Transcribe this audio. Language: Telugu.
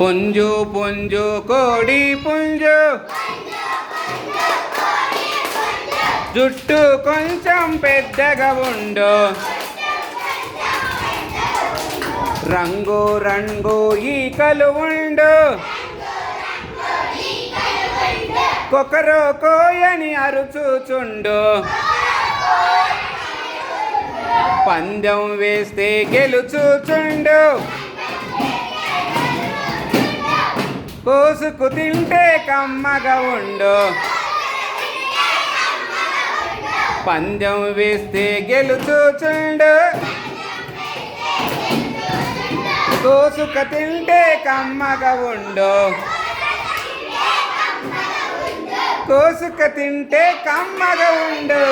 పుంజు పుంజు కోడి పుంజు. జుట్టు కొంచెం పెద్దగా ఉండు. రంగు రంగు ఈకలు ఉండు. కొకరో కోయని అరుచుచుండు. పందెం వేస్తే గెలుచుచుండు. కోసుకు తింటే కమ్మగా ఉండు. పందెం వేస్తే గెలుచుచుండు కోసుక తింటే కమ్మగా ఉండు. కోసుక తింటే కమ్మగా ఉండు.